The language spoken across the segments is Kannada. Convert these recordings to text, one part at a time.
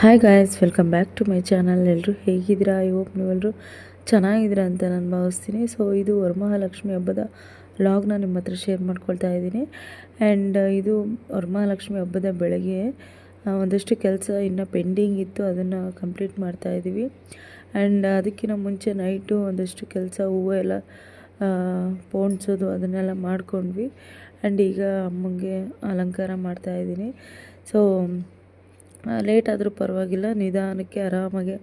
Hi guys welcome back to my channel ಎಲ್ಲರೂ ಹೇಗಿದ್ದೀರಾ? ಐ ಹೋಪ್ ನೀವೆಲ್ಲರೂ ಚೆನ್ನಾಗಿದ್ದೀರಾ ಅಂತ ನಾನು ಭಾವಿಸ್ತೀನಿ. ಸೊ ಇದು ವರಮಹಾಲಕ್ಷ್ಮಿ ಹಬ್ಬದ ಲಾಗ್ನ ನಿಮ್ಮ ಹತ್ರ ಶೇರ್ ಮಾಡ್ಕೊಳ್ತಾ ಇದ್ದೀನಿ. ಆ್ಯಂಡ್ ಇದು ವರಮಹಾಲಕ್ಷ್ಮಿ ಹಬ್ಬದ ಬೆಳಗ್ಗೆ ಒಂದಷ್ಟು ಕೆಲಸ ಇನ್ನು ಪೆಂಡಿಂಗ್ ಇತ್ತು, ಅದನ್ನು ಕಂಪ್ಲೀಟ್ ಮಾಡ್ತಾ ಇದ್ದೀವಿ. ಆ್ಯಂಡ್ ಅದಕ್ಕಿಂತ ಮುಂಚೆ ನೈಟು ಒಂದಷ್ಟು ಕೆಲಸ, ಹೂವು ಎಲ್ಲ ಪೋಣಿಸೋದು, ಅದನ್ನೆಲ್ಲ ಮಾಡ್ಕೊಂಡ್ವಿ. ಆ್ಯಂಡ್ ಈಗ ಅಮ್ಮಂಗೆ ಅಲಂಕಾರ ಮಾಡ್ತಾಯಿದ್ದೀನಿ ಸೊ ಲೇಟ್ ಆದರೂ ಪರವಾಗಿಲ್ಲ, ನಿಧಾನಕ್ಕೆ ಆರಾಮಾಗೆ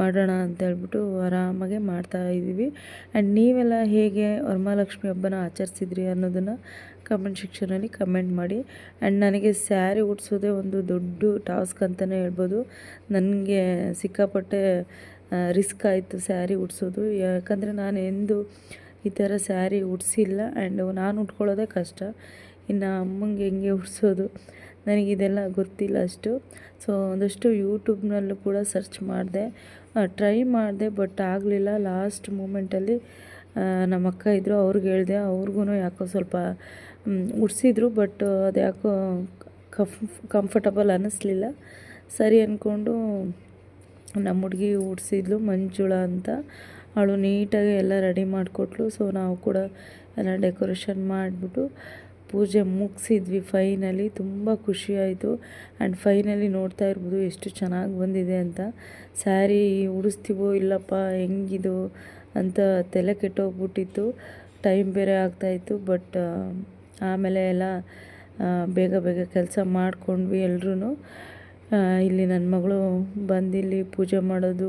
ಮಾಡೋಣ ಅಂತ ಹೇಳ್ಬಿಟ್ಟು ಆರಾಮಾಗೆ ಮಾಡ್ತಾ ಇದ್ದೀವಿ. ಆ್ಯಂಡ್ ನೀವೆಲ್ಲ ಹೇಗೆ ವರಮಹಾಲಕ್ಷ್ಮಿ ಹಬ್ಬನ ಆಚರಿಸಿದ್ರಿ ಅನ್ನೋದನ್ನು ಕಮೆಂಟ್ ಸೆಕ್ಷನಲ್ಲಿ ಕಮೆಂಟ್ ಮಾಡಿ. ಆ್ಯಂಡ್ ನನಗೆ ಸ್ಯಾರಿ ಉಡ್ಸೋದೇ ಒಂದು ದೊಡ್ಡ ಟಾಸ್ಕ್ ಅಂತಲೇ ಹೇಳ್ಬೋದು. ನನಗೆ ಸಿಕ್ಕಾಪಟ್ಟೆ ರಿಸ್ಕ್ ಆಯಿತು ಸ್ಯಾರಿ ಉಡ್ಸೋದು. ಯಾಕಂದರೆ ನಾನು ಎಂದು ಈ ಥರ ಸ್ಯಾರಿ ಉಡ್ಸಿಲ್ಲ. ಆ್ಯಂಡ್ ನಾನು ಉಟ್ಕೊಳ್ಳೋದೇ ಕಷ್ಟ. ಇನ್ನು ಅಮ್ಮಂಗೆ ಹೆಂಗೆ ಉಡ್ಸೋದು? ನನಗಿದೆಲ್ಲ ಗೊತ್ತಿಲ್ಲ ಅಷ್ಟು. ಸೊ ಒಂದಷ್ಟು ಯೂಟ್ಯೂಬ್ನಲ್ಲೂ ಕೂಡ ಸರ್ಚ್ ಮಾಡಿದೆ. ಟ್ರೈ ಮಾಡಿದೆ ಬಟ್ ಆಗಲಿಲ್ಲ. ಲಾಸ್ಟ್ ಮೂಮೆಂಟಲ್ಲಿ ನಮ್ಮ ಅಕ್ಕ ಇದ್ದರು ಅವ್ರಿಗೆ ಹೇಳಿದೆ. ಅವ್ರಿಗೂ ಯಾಕೋ ಸ್ವಲ್ಪ ಉಡ್ಸಿದ್ರು ಬಟ್ ಅದು ಯಾಕೋ ಕಫ್ ಕಂಫರ್ಟಬಲ್ ಅನ್ನಿಸ್ಲಿಲ್ಲ ಸರಿ ಅಂದ್ಕೊಂಡು ನಮ್ಮ ಹುಡುಗಿ ಉಡ್ಸಿದ್ಲು, ಮಂಜುಳ ಅಂತ. ಅವಳು ನೀಟಾಗಿ ಎಲ್ಲ ರೆಡಿ ಮಾಡಿಕೊಟ್ಲು. ಸೊ ನಾವು ಕೂಡ ಎಲ್ಲ ಡೆಕೋರೇಷನ್ ಮಾಡಿಬಿಟ್ಟು ಪೂಜೆ ಮುಗಿಸಿದ್ವಿ ಫೈನಲಿ ತುಂಬ ಖುಷಿಯಾಯಿತು ಆ್ಯಂಡ್ ಫೈನಲಿ ನೋಡ್ತಾ ಇರ್ಬೋದು ಎಷ್ಟು ಚೆನ್ನಾಗಿ ಬಂದಿದೆ ಅಂತ. ಸ್ಯಾರಿ ಉಡಿಸ್ತೀವೋ ಇಲ್ಲಪ್ಪ, ಹೆಂಗಿದು ಅಂತ ತಲೆ ಕೆಟ್ಟೋಗ್ಬಿಟ್ಟಿತ್ತು. ಟೈಮ್ ಬೇರೆ ಆಗ್ತಾಯಿತ್ತು ಬಟ್ ಆಮೇಲೆ ಎಲ್ಲ ಬೇಗ ಬೇಗ ಕೆಲಸ ಮಾಡ್ಕೊಂಡ್ವಿ ಎಲ್ಲರೂ ಇಲ್ಲಿ ನನ್ನ ಮಗಳು ಬಂದಿಲ್ಲಿ ಪೂಜೆ ಮಾಡೋದು,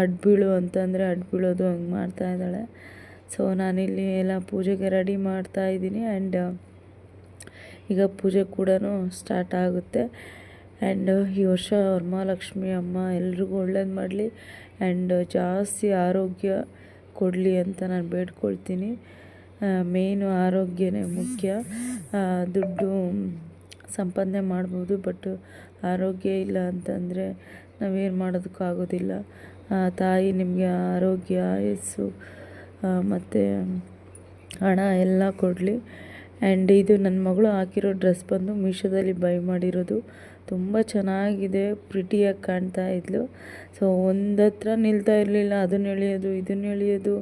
ಅಡ್ಬೀಳು ಅಂತಂದರೆ ಅಡ್ಬೀಳೋದು ಹಂಗೆ ಮಾಡ್ತಾ ಇದ್ದಾಳೆ. ಸೊ ನಾನಿಲ್ಲಿ ಎಲ್ಲ ಪೂಜೆಗೆ ರೆಡಿ ಮಾಡ್ತಾ ಇದ್ದೀನಿ. ಆ್ಯಂಡ್ ಈಗ ಪೂಜೆ ಕೂಡ ಸ್ಟಾರ್ಟ್ ಆಗುತ್ತೆ. ಆ್ಯಂಡ್ ಈ ವರ್ಷ ವರಮಹಾಲಕ್ಷ್ಮಿ ಅಮ್ಮ ಎಲ್ರಿಗೂ ಒಳ್ಳೇದು ಮಾಡಲಿ. ಆ್ಯಂಡ್ ಜಾಸ್ತಿ ಆರೋಗ್ಯ ಕೊಡಲಿ ಅಂತ ನಾನು ಬೇಡ್ಕೊಳ್ತೀನಿ. ಮೇಯ್ನು ಆರೋಗ್ಯನೇ ಮುಖ್ಯ. ದುಡ್ಡು ಸಂಪಾದನೆ ಮಾಡ್ಬೋದು ಬಟ್ ಆರೋಗ್ಯ ಇಲ್ಲ ಅಂತಂದರೆ ನಾವೇನು ಮಾಡೋದಕ್ಕಾಗೋದಿಲ್ಲ. ಆಗೋದಿಲ್ಲ ತಾಯಿ ನಿಮಗೆ ಆರೋಗ್ಯ, ಆಯಸ್ಸು ಮತ್ತು ಹಣ ಎಲ್ಲ ಕೊಡಲಿ. ಆ್ಯಂಡ್ ಇದು ನನ್ನ ಮಗಳು ಹಾಕಿರೋ ಡ್ರೆಸ್ ಬಂದು ಮೀಶೋದಲ್ಲಿ ಬೈ ಮಾಡಿರೋದು. ತುಂಬ ಚೆನ್ನಾಗಿದೆ ಪ್ರಿಟಿಯಾಗಿ ಕಾಣ್ತಾ ಇದ್ಲು. ಸೊ ಒಂದತ್ರ ನಿಲ್ತಾ ಇರಲಿಲ್ಲ ಅದನ್ನ ಎಳೆಯೋದು ಇದನ್ನ ಎಳೆಯೋದು.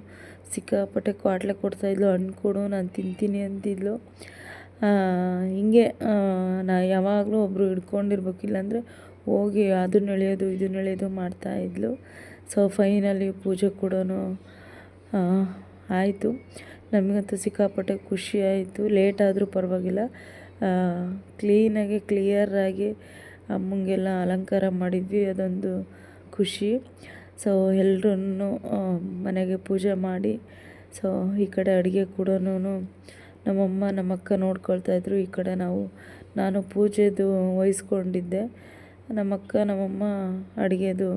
ಸಿಕ್ಕಾಪಟ್ಟೆ ಕ್ವಾಟ್ಲೆ ಕೊಡ್ತಾಯಿದ್ಲು ಹಣ್ಣು ಕೊಡು, ನಾನು ತಿಂತೀನಿ ಅಂತಿದ್ಲು. ಹಿಂಗೆ ನಾ ಯಾವಾಗಲೂ ಒಬ್ಬರು ಹಿಡ್ಕೊಂಡಿರ್ಬೇಕಿಲ್ಲ ಅಂದರೆ ಹೋಗಿ ಅದನ್ನ ಎಳೆಯೋದು ಇದನ್ನ ಎಳೆಯೋದು ಮಾಡ್ತಾಯಿದ್ಲು ಸೊ ಫೈನಲಿ ಪೂಜೆ ಕೊಡೋನು ಆಯಿತು. ನಮಗಂತೂ ಸಿಕ್ಕಾಪಟ್ಟೆ ಖುಷಿ ಆಯಿತು. ಲೇಟ್ ಆದರೂ ಪರವಾಗಿಲ್ಲ. ಕ್ಲೀನಾಗಿ ಕ್ಲಿಯರಾಗಿ ಅಮ್ಮಂಗೆಲ್ಲ ಅಲಂಕಾರ ಮಾಡಿದ್ವಿ. ಅದೊಂದು ಖುಷಿ. ಸೊ ಎಲ್ಲರೂ ಮನೆಗೆ ಪೂಜೆ ಮಾಡಿ ಸೊ ಈ ಕಡೆ ಅಡುಗೆ ಕೂಡ ನಮ್ಮಮ್ಮ, ನಮ್ಮಕ್ಕ ನೋಡ್ಕೊಳ್ತಾಯಿದ್ರು ಈ ಕಡೆ ನಾವು, ನಾನು ಪೂಜೆದು ವಹಿಸ್ಕೊಂಡಿದ್ದೆ. ನಮ್ಮಕ್ಕ, ನಮ್ಮಮ್ಮ ಅಡುಗೆದು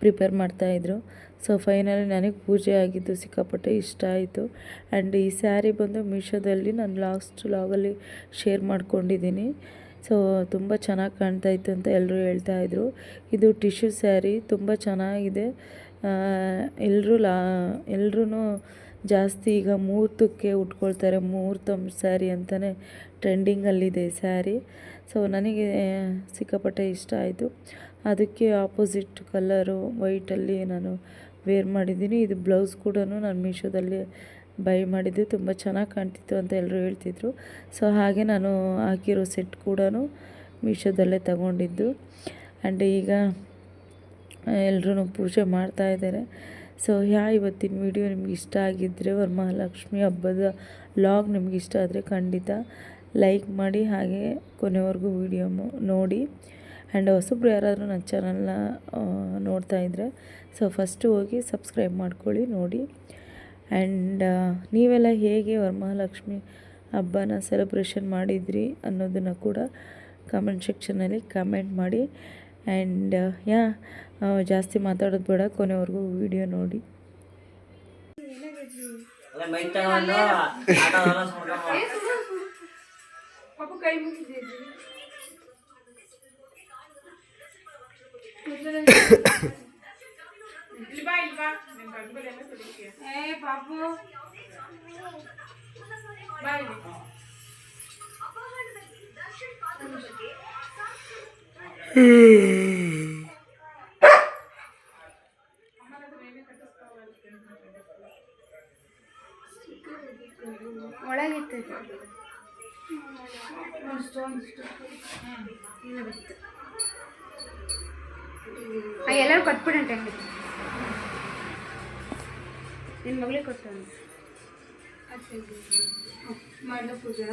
ಪ್ರಿಪೇರ್ ಮಾಡ್ತಾಯಿದ್ರು ಸೊ ಫೈನಲಿ ನನಗೆ ಪೂಜೆ ಆಗಿದ್ದು ಸಿಕ್ಕಾಪಟ್ಟೆ ಇಷ್ಟ ಆಯಿತು. ಆ್ಯಂಡ್ ಈ ಸ್ಯಾರಿ ಬಂದು ಮೀಶೋದಲ್ಲಿ ನಾನು ಲಾಸ್ಟ್ ಲಾಗಲ್ಲಿ ಶೇರ್ ಮಾಡ್ಕೊಂಡಿದ್ದೀನಿ. ಸೊ ತುಂಬ ಚೆನ್ನಾಗಿ ಕಾಣ್ತಾ ಇತ್ತು ಅಂತ ಎಲ್ಲರೂ ಹೇಳ್ತಾಯಿದ್ರು ಇದು ಟಿಶ್ಯೂ ಸ್ಯಾರಿ ತುಂಬ ಚೆನ್ನಾಗಿದೆ. ಎಲ್ಲರೂ ಲಾ ಎಲ್ಲರೂ ಜಾಸ್ತಿ ಈಗ ಮುಹೂರ್ತಕ್ಕೆ ಉಟ್ಕೊಳ್ತಾರೆ ಮುಹೂರ್ತ ಸ್ಯಾರಿ ಅಂತಲೇ ಟ್ರೆಂಡಿಂಗಲ್ಲಿದೆ ಸ್ಯಾರಿ ಸೊ ನನಗೆ ಸಿಕ್ಕಾಪಟ್ಟೆ ಇಷ್ಟ ಆಯಿತು. ಅದಕ್ಕೆ ಆಪೋಸಿಟ್ ಕಲರು ವೈಟಲ್ಲಿ ನಾನು ವೇರ್ ಮಾಡಿದ್ದೀನಿ. ಇದು ಬ್ಲೌಸ್ ಕೂಡ ನಾನು ಮೀಶೋದಲ್ಲಿ ಬೈ ಮಾಡಿದ್ದು. ತುಂಬ ಚೆನ್ನಾಗಿ ಕಾಣ್ತಿತ್ತು ಅಂತ ಎಲ್ಲರೂ ಹೇಳ್ತಿದ್ರು. ಸೊ ಹಾಗೆ ನಾನು ಹಾಕಿರೋ ಸೆಟ್ ಕೂಡ ಮೀಶೋದಲ್ಲೇ ತಗೊಂಡಿದ್ದು. ಆ್ಯಂಡ್ ಈಗ ಎಲ್ಲರೂ ಪೂಜೆ ಮಾಡ್ತಾ ಇದ್ದಾರೆ. ಸೊ ಯಾ, ಇವತ್ತಿನ ವಿಡಿಯೋ ನಿಮ್ಗೆ ಇಷ್ಟ ಆಗಿದ್ದರೆ ವರಮಹಾಲಕ್ಷ್ಮಿ ಹಬ್ಬದ ಲಾಗ್ ನಿಮ್ಗೆ ಇಷ್ಟ ಆದರೆ ಖಂಡಿತ ಲೈಕ್ ಮಾಡಿ. ಹಾಗೆ ಕೊನೆವರೆಗೂ ವಿಡಿಯೋ ನೋಡಿ. ಆ್ಯಂಡ್ ಹೊಸಬ್ರು ಯಾರಾದರೂ ನನ್ನ ಚಾನಲ್ನ ನೋಡ್ತಾ ಇದ್ದರೆ ಸೊ ಫಸ್ಟು ಹೋಗಿ ಸಬ್ಸ್ಕ್ರೈಬ್ ಮಾಡ್ಕೊಳ್ಳಿ ನೋಡಿ. ಆ್ಯಂಡ್ ನೀವೆಲ್ಲ ಹೇಗೆ ವರಮಹಾಲಕ್ಷ್ಮಿ ಹಬ್ಬನ ಸೆಲೆಬ್ರೇಷನ್ ಮಾಡಿದ್ರಿ ಅನ್ನೋದನ್ನು ಕೂಡ ಕಮೆಂಟ್ ಸೆಕ್ಷನಲ್ಲಿ ಕಮೆಂಟ್ ಮಾಡಿ. ಆ್ಯಂಡ್ ಯಾ ಜಾಸ್ತಿ ಮಾತಾಡೋದು ಬೇಡ ಕೊನೆವರೆಗೂ ವಿಡಿಯೋ ನೋಡಿ. ಕೈ ಮುಗಿದಿದ್ರಿ ಇಲ್ಲಿ ಬಾ ಇಲ್ಲಿ ಬಾ ನಿನ್ ಕಣ್ಗಳೆಲ್ಲ ಕುಡಿತೀಯ ಏ ಪಾಪು ಬಾ ಇಲ್ಲಿ ಒಳಗಿತ್ತು ಎಲ್ಲರೂ ಕೊಟ್ಬಿಡಂತೆ ನಿನ್ನ ಮಗಳಿಗೆ ಕೊಟ್ಟು ಮಾಡಿದ ಪೂಜೆ?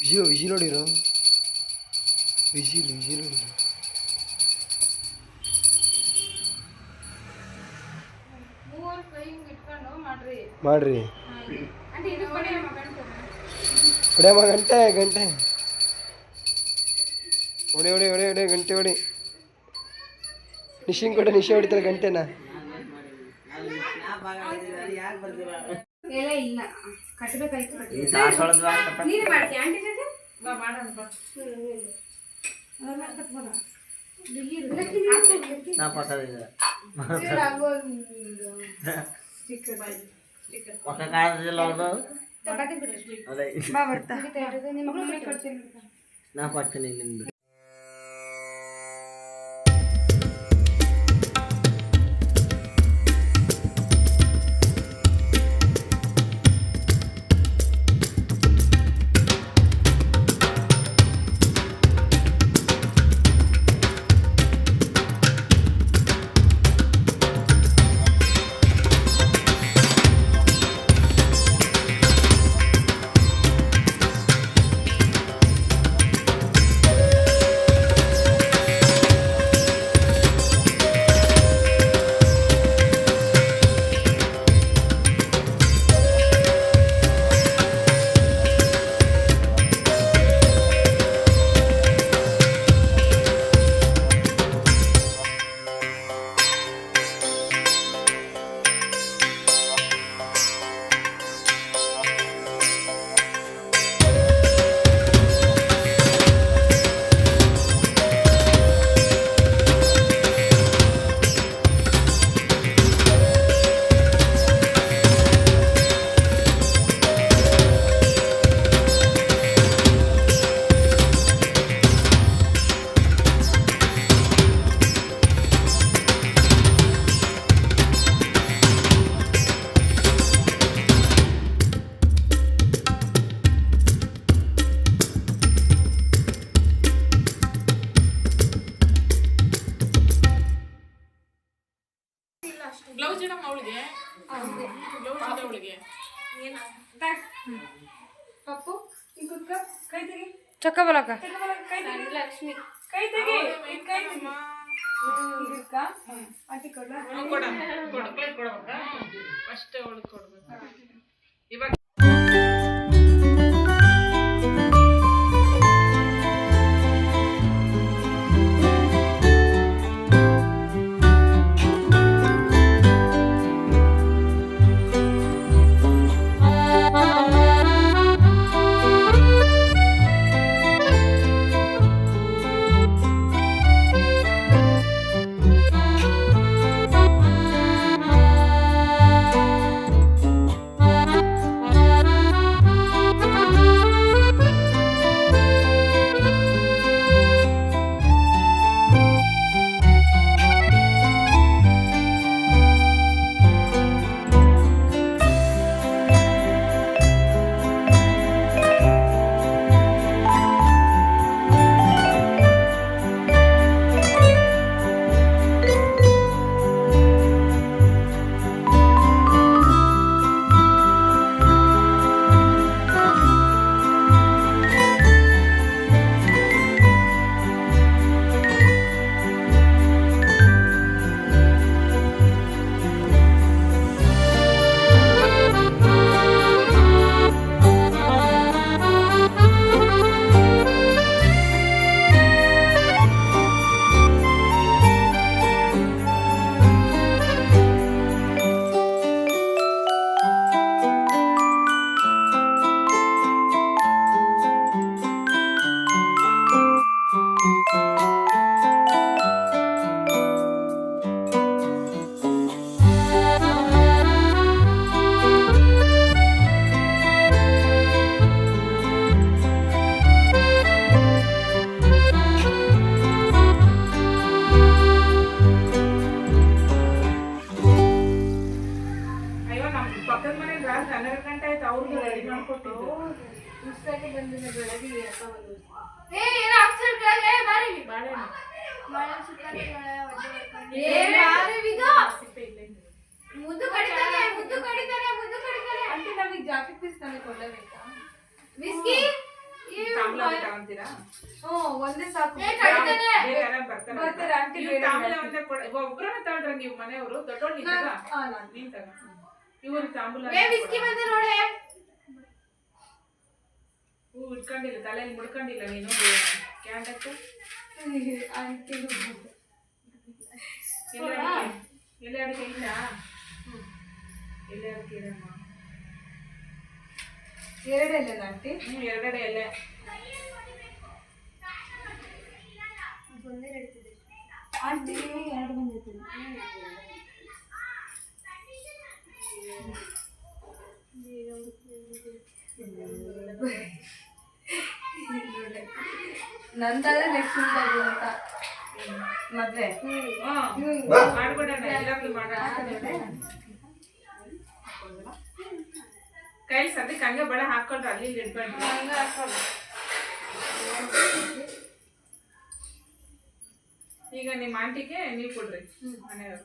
ವಿಜಿಲ್ ವಿಜಿಲ್ ಹೊಡಿರೋ ವಿಜಿಲ್ ವಿಜಿಲ್ ಹೊಡಿರೋ ಮಾಡ್ರಿ. ಮಾಡ್ರಿ. అంటే ಇದು ಕೊಡಿ ಗಂಟೆ ಗಂಟೆ. ಹೊಡಿ ಹೊಡೆ ಹೊಡೆ ಹೊಡೆ ಗಂಟೆ ಹೊಡಿ. ನಿಶಿಂಗ್ ಕೊಡ ನಿಶಿ ಹೊಡಿತಾರೆ ಗಂಟೆನ. ನಾ ಬರ್ತೀರಾ ಎಲ್ಲ ಇಲ್ಲ ಚೊಕ್ಕ ಬಲಕ ಕೈ ತೆಗಿ ಲಕ್ಷ್ಮಿ ಕೈ ತೆಗಿ ಕೈ ಫಸ್ಟ್ ಕೊಡ್ಬೇಕು ಇವಾಗ ಜಾಕೆಟ್ ಪೀಸ್ ನನಗೆ ಕೊಡಲೇಬೇಕಾ? ತಾಂಬೂಲ ತಗೊಂತೀರಾ? ಹ್ಞೂ ಒಂದೇ ಸಾಕು. ಬರ್ತಾರಾ? ಆಂಟಿ ನೀವು ತಾಂಬೂಲ. ಒಂದೇ ಕೊಡ- ಒಬ್ರನ್ನ ತಗೊಂಡ್ರೆ ನೀವು ಮನೆಯವರು ದೊಡ್ಡೋಳು ನೀನ್ ತಗೋ. ತಾಂಬೂಲ ಹೂ ಇಟ್ಕೊಂಡಿಲ್ಲ ತಲೆಯಲ್ಲಿ ಮುಡ್ಕೊಂಡಿಲ್ಲ ನೀನು. ಕ್ಯಾಂಡಕ್ಕು ಆಂಟಿ ಎಲೆ ಅಡಿಕೆ ಇಲ್ಲ? ಎಲೆ ಅಡಿಕೆ ಇರಮ್ಮ ಎರಡೇ ಆಂಟಿ ಹ್ಞೂ ಎರಡೆ ಎಲೆ. ಆಂಟಿ ಎರಡು ಬಂದೈತಿ ನಂದಾದ್ರೆ ನೆಕ್ಸ್ಟ್ ಅಂತ. ಮದ್ವೆ. ಹ್ಮ್. ಮಾಡ್ಕೊಡೋಣ ಎಲ್ಲ ಮಾಡೋಣ. ಕೈ ಸದ್ಯಕ್ಕೆ ಹಂಗೆ ಬಳೆ ಹಾಕೊಂಡ್ರೆ ಅಲ್ಲಿ ಇಡ್ಬೇಡ್ರಿ ಹಂಗ ಹಾಕೊಳ್ಳಿ ಈಗ ನಿಮ್ಮ ಆಂಟಿಗೆ ನೀವು ಕೊಡ್ರಿ ಮನೆಯವರು.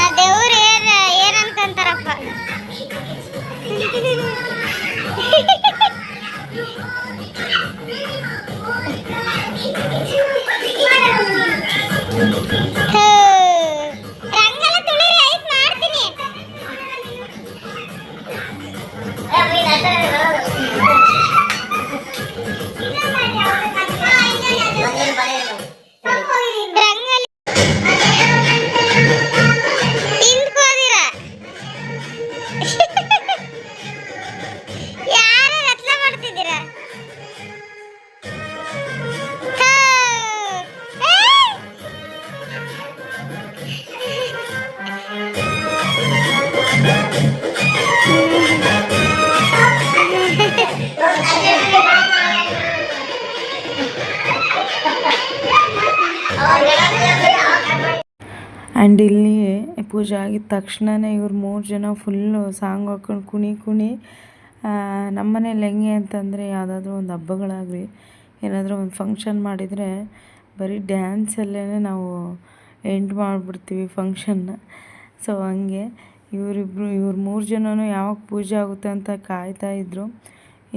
Hey, ಆ್ಯಂಡ್ ಇಲ್ಲಿ ಪೂಜೆ ಆಗಿದ ತಕ್ಷಣನೇ ಇವ್ರು ಮೂರು ಜನ ಫುಲ್ಲು ಸಾಂಗ್ ಹಾಕ್ಕೊಂಡು ಕುಣಿ ಕುಣಿ ನಮ್ಮ ಮನೇಲಿ ಹೆಂಗೆ ಅಂತಂದರೆ ಯಾವುದಾದ್ರೂ ಒಂದು ಹಬ್ಬಗಳಾಗಲಿ, ಏನಾದರೂ ಒಂದು ಫಂಕ್ಷನ್ ಮಾಡಿದರೆ ಬರೀ ಡ್ಯಾನ್ಸಲ್ಲೇ ನಾವು ಎಂಡ್ ಮಾಡಿಬಿಡ್ತೀವಿ ಫಂಕ್ಷನ್ನ ಸೊ ಹಂಗೆ ಇವರಿಬ್ರು, ಇವ್ರು ಮೂರು ಜನನೂ ಯಾವಾಗ ಪೂಜೆ ಆಗುತ್ತೆ ಅಂತ ಕಾಯ್ತಾ ಇದ್ದರು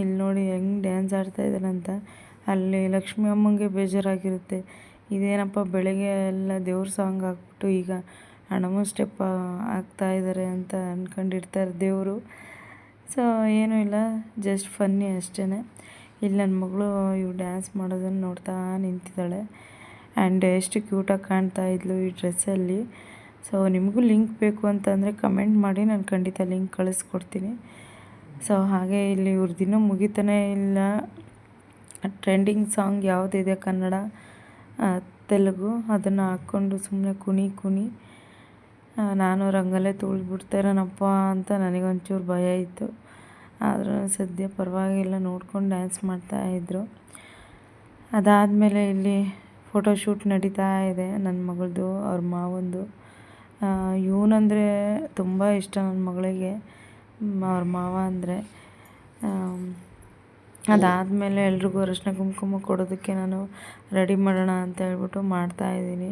ಇಲ್ಲಿ ನೋಡಿ ಹೆಂಗೆ ಡ್ಯಾನ್ಸ್ ಆಡ್ತಾ ಇದ್ದಾರೆ ಅಂತ. ಅಲ್ಲಿ ಲಕ್ಷ್ಮೀ ಅಮ್ಮಂಗೆ ಬೇಜಾರಾಗಿರುತ್ತೆ. ಇದೇನಪ್ಪ, ಬೆಳಗ್ಗೆ ಎಲ್ಲ ದೇವ್ರ ಸಾಂಗ್ ಹಾಕ್ಬಿಟ್ಟು ಈಗ ಹಣಮ ಸ್ಟೆಪ್ ಹಾಕ್ತಾ ಇದ್ದಾರೆ ಅಂತ ಅಂದ್ಕೊಂಡಿರ್ತಾರೆ ದೇವರು. ಸೊ ಏನೂ ಇಲ್ಲ ಜಸ್ಟ್ ಫನ್ನಿ ಅಷ್ಟೇ ಇಲ್ಲಿ ನನ್ನ ಮಗಳು ಇವು ಡ್ಯಾನ್ಸ್ ಮಾಡೋದನ್ನು ನೋಡ್ತಾ ನಿಂತಿದ್ದಾಳೆ. ಆ್ಯಂಡ್ ಎಷ್ಟು ಕ್ಯೂಟಾಗಿ ಕಾಣ್ತಾ ಇದ್ಲು ಈ ಡ್ರೆಸ್ಸಲ್ಲಿ ಸೊ ನಿಮಗೂ ಲಿಂಕ್ ಬೇಕು ಅಂತಂದರೆ ಕಮೆಂಟ್ ಮಾಡಿ, ನಾನು ಖಂಡಿತ ಲಿಂಕ್ ಕಳಿಸ್ಕೊಡ್ತೀನಿ. ಸೊ ಹಾಗೆ ಇಲ್ಲಿ ಇವ್ರದ್ದಿನ್ನೂ ಮುಗಿತಾನೇ ಇಲ್ಲ. ಟ್ರೆಂಡಿಂಗ್ ಸಾಂಗ್ ಯಾವುದಿದೆ ಕನ್ನಡ? ತೆಲುಗು ಅದನ್ನು ಹಾಕ್ಕೊಂಡು ಸುಮ್ಮನೆ ಕುಣಿ ಕುಣಿ. ನಾನು ರಂಗಲ್ಲೇ ತುಳಿದ್ಬಿಡ್ತಾರೇನಪ್ಪ ಅಂತ ನನಗೊಂಚೂರು ಭಯ ಇತ್ತು. ಆದರೂ ಸದ್ಯ ಪರವಾಗಿಲ್ಲ, ನೋಡ್ಕೊಂಡು ಡ್ಯಾನ್ಸ್ ಮಾಡ್ತಾಯಿದ್ರು. ಅದಾದಮೇಲೆ ಇಲ್ಲಿ ಫೋಟೋಶೂಟ್ ನಡೀತಾ ಇದೆ ನನ್ನ ಮಗಳದು, ಅವ್ರ ಮಾವಂದು. ಇವನಂದರೆ ತುಂಬ ಇಷ್ಟ ನನ್ನ ಮಗಳಿಗೆ, ಅವ್ರ ಮಾವ ಅಂದರೆ. ಅದಾದಮೇಲೆ ಎಲ್ರಿಗೂ ಅರಶಿನ ಕುಂಕುಮ ಕೊಡೋದಕ್ಕೆ ನಾನು ರೆಡಿ ಮಾಡೋಣ ಅಂತ ಹೇಳ್ಬಿಟ್ಟು ಮಾಡ್ತಾಯಿದ್ದೀನಿ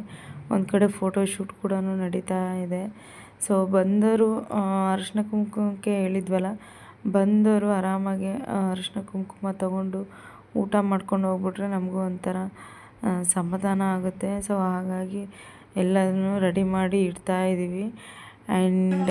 ಒಂದು ಕಡೆ ಫೋಟೋ ಶೂಟ್ ಕೂಡ ನಡೀತಾ ಇದೆ. ಸೊ ಬಂದವರು ಅರಶಿನ ಕುಂಕುಮಕ್ಕೆ ಹೇಳಿದ್ವಲ್ಲ ಬಂದವರು ಆರಾಮಾಗಿ ಅರಶಿನ ಕುಂಕುಮ ತಗೊಂಡು ಊಟ ಮಾಡ್ಕೊಂಡು ಹೋಗ್ಬಿಟ್ರೆ ನಮಗೂ ಒಂಥರ ಸಮಾಧಾನ ಆಗುತ್ತೆ. ಸೊ ಹಾಗಾಗಿ ಎಲ್ಲದನ್ನು ರೆಡಿ ಮಾಡಿ ಇಡ್ತಾ ಇದ್ದೀವಿ ಆ್ಯಂಡ್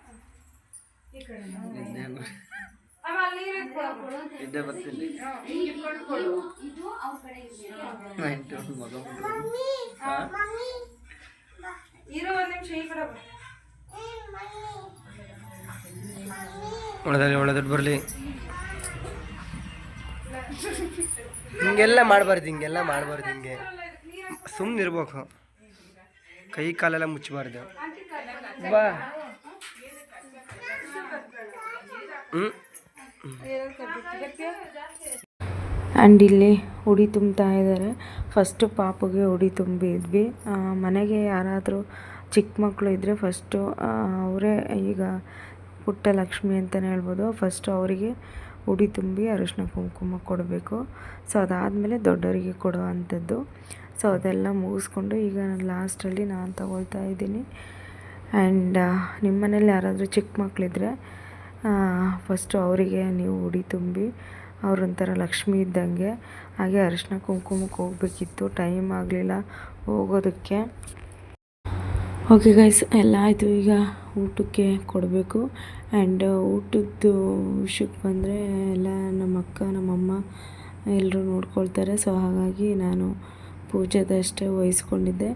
ಇದೊಂದ್ ಬರ್ತೀನಿ. ಮಗ ಇರೋ ಒಂದ್ ನಿಮಿಷ ಈ ಕಡೆ ಒಳದಲ್ಲಿ ಒಳದೊಡ್ಡ ದುಡ್ಡು ಬರಲಿ. ಹಿಂಗೆಲ್ಲ ಮಾಡಬಾರ್ದು ಹಿಂಗೆಲ್ಲ ಮಾಡಬಾರ್ದು ಹಿಂಗೆ. ಸುಮ್ಮನಿರ್ಬೇಕು ಕೈ ಕಾಲೆಲ್ಲ ಮುಚ್ಚಬಾರ್ದು ಬಾ. ಆ್ಯಂಡ್ ಇಲ್ಲಿ ಉಡಿ ತುಂಬ್ತಾ ಇದ್ದಾರೆ. ಫಸ್ಟು ಪಾಪುಗೆ ಉಡಿ ತುಂಬಿದ್ವಿ. ಮನೆಗೆ ಯಾರಾದರೂ ಚಿಕ್ಕ ಮಕ್ಕಳು ಇದ್ದರೆ ಫಸ್ಟು ಅವರೇ ಈಗ ಪುಟ್ಟ ಲಕ್ಷ್ಮಿ ಅಂತಲೇ ಹೇಳ್ಬೋದು. ಫಸ್ಟು ಅವರಿಗೆ ಉಡಿ ತುಂಬಿ ಅರಿಶಿನ ಕುಂಕುಮ ಕೊಡಬೇಕು. ಸೊ ಅದಾದಮೇಲೆ ದೊಡ್ಡವರಿಗೆ ಕೊಡೋ ಅಂಥದ್ದು. ಸೊ ಅದೆಲ್ಲ ಮುಗಿಸ್ಕೊಂಡು ಈಗ ನಾನು ಲಾಸ್ಟಲ್ಲಿ ನಾನು ತಗೊಳ್ತಾ ಇದ್ದೀನಿ. ಆ್ಯಂಡ್ ನಿಮ್ಮ ಮನೇಲಿ ಯಾರಾದರೂ ಚಿಕ್ಕ ಮಕ್ಕಳಿದ್ರೆ ಫಸ್ಟು ಅವರಿಗೆ ನೀವು ಉಡಿ ತುಂಬಿ, ಅವ್ರೊಂಥರ ಲಕ್ಷ್ಮಿ ಇದ್ದಂಗೆ, ಹಾಗೆ ಅರಿಶಿನ ಕುಂಕುಮಕ್ಕೆ ಹೋಗಬೇಕಿತ್ತು ಟೈಮ್ ಆಗಲಿಲ್ಲ ಹೋಗೋದಕ್ಕೆ. ಓಕೆ ಗೈಸ್ ಎಲ್ಲ ಆಯಿತು. ಈಗ ಊಟಕ್ಕೆ ಕೊಡಬೇಕು. ಆ್ಯಂಡ್ ಊಟದ್ದು ವಿಷಯಕ್ಕೆ ಬಂದರೆ ಎಲ್ಲ ನಮ್ಮ ಅಕ್ಕ, ನಮ್ಮಮ್ಮ ಎಲ್ಲರೂ ನೋಡ್ಕೊಳ್ತಾರೆ. ಸೊ ಹಾಗಾಗಿ ನಾನು ಪೂಜೆದಷ್ಟೇ ವಹಿಸ್ಕೊಂಡಿದ್ದೆ.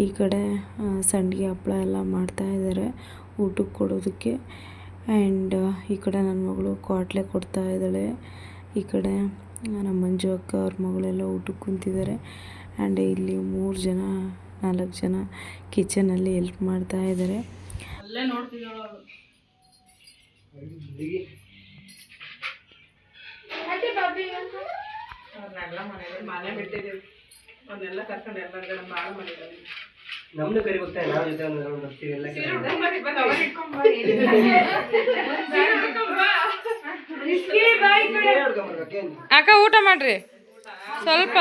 ಈ ಕಡೆ ಸಂಡಿಗೆ ಹಪ್ಪಳ ಎಲ್ಲ ಮಾಡ್ತಾಯಿದ್ದಾರೆ ಊಟಕ್ಕೆ ಕೊಡೋದಕ್ಕೆ. ಆ್ಯಂಡ್ ಈ ಕಡೆ ನನ್ನ ಮಗಳು ಕ್ವಾಟ್ಲೆ ಕೊಡ್ತಾ ಇದ್ದಾಳೆ. ಈ ಕಡೆ ನಮ್ಮ ಮಂಜು ಅಕ್ಕ ಅವ್ರ ಮಗಳೆಲ್ಲ ಊಟಕ್ಕೆ ಕುಂತಿದ್ದಾರೆ. ಆ್ಯಂಡ್ ಇಲ್ಲಿ ಮೂರು ಜನ ನಾಲ್ಕು ಜನ ಕಿಚನಲ್ಲಿ ಹೆಲ್ಪ್ ಮಾಡ್ತಾ ಇದ್ದಾರೆ. ಅಲ್ಲೇ ನೋಡ್ತಿದ್ದಾಳು ಅವ್ರನ್ನೆಲ್ಲ ಮನೇಲಿ ಮನೆ ಬಿಟ್ಟಿದ್ದೀವಿ. ಅವನ್ನೆಲ್ಲ ಕರ್ಕೊಂಡು ಎಲ್ಲರ ಬಾಳ ಮಾಡಿದ್ದಾರೆ ಕರಿ ಬರ್ತಾ ನಾವು ಜೊತೆ ಒಂದು ಬರ್ತೀವಿ ಎಲ್ಲ? ಅಕ್ಕ ಊಟ ಮಾಡ್ರಿ. ಸ್ವಲ್ಪ.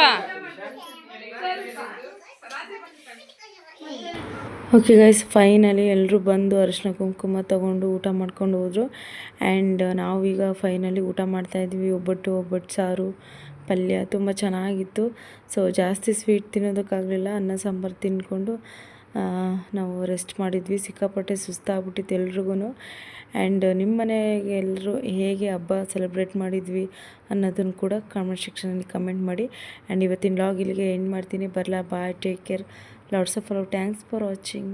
ಓಕೆ ಗೈಸ್ ಫೈನಲಿ ಎಲ್ಲರೂ ಬಂದು ಅರಿಶಿನ ಕುಂಕುಮ ತಗೊಂಡು ಊಟ ಮಾಡ್ಕೊಂಡು ಹೋದರು. ಆ್ಯಂಡ್ ನಾವೀಗ ಫೈನಲಿ ಊಟ ಮಾಡ್ತಾಯಿದ್ವಿ ಒಬ್ಬಟ್ಟು ಒಬ್ಬಟ್ಟು ಸಾರು. ಪಲ್ಯ ತುಂಬ ಚೆನ್ನಾಗಿತ್ತು. ಸೊ ಜಾಸ್ತಿ ಸ್ವೀಟ್ ತಿನ್ನೋದಕ್ಕಾಗಲಿಲ್ಲ. ಅನ್ನ, ಸಾಂಬಾರು ತಿಂದ್ಕೊಂಡು ನಾವು ರೆಸ್ಟ್ ಮಾಡಿದ್ವಿ. ಸಿಕ್ಕಾಪಟ್ಟೆ ಸುಸ್ತಾಗ್ಬಿಟ್ಟಿತ್ತು ಎಲ್ರಿಗೂ ಆ್ಯಂಡ್ ನಿಮ್ಮ ಮನೆಗೆ ಎಲ್ಲರೂ ಹೇಗೆ ಹಬ್ಬ ಸೆಲೆಬ್ರೇಟ್ ಮಾಡಿದ್ವಿ ಅನ್ನೋದನ್ನು ಕೂಡ ಕಾಮೆಂಟ್ ಸೆಕ್ಷನಲ್ಲಿ ಕಮೆಂಟ್ ಮಾಡಿ. ಆ್ಯಂಡ್ ಇವತ್ತಿನ ಲಾಗ್ ಇಲ್ಲಿಗೆ ಎಂಡ್ ಮಾಡ್ತೀನಿ. ಬರಲಾ bye take care lots of love thanks for watching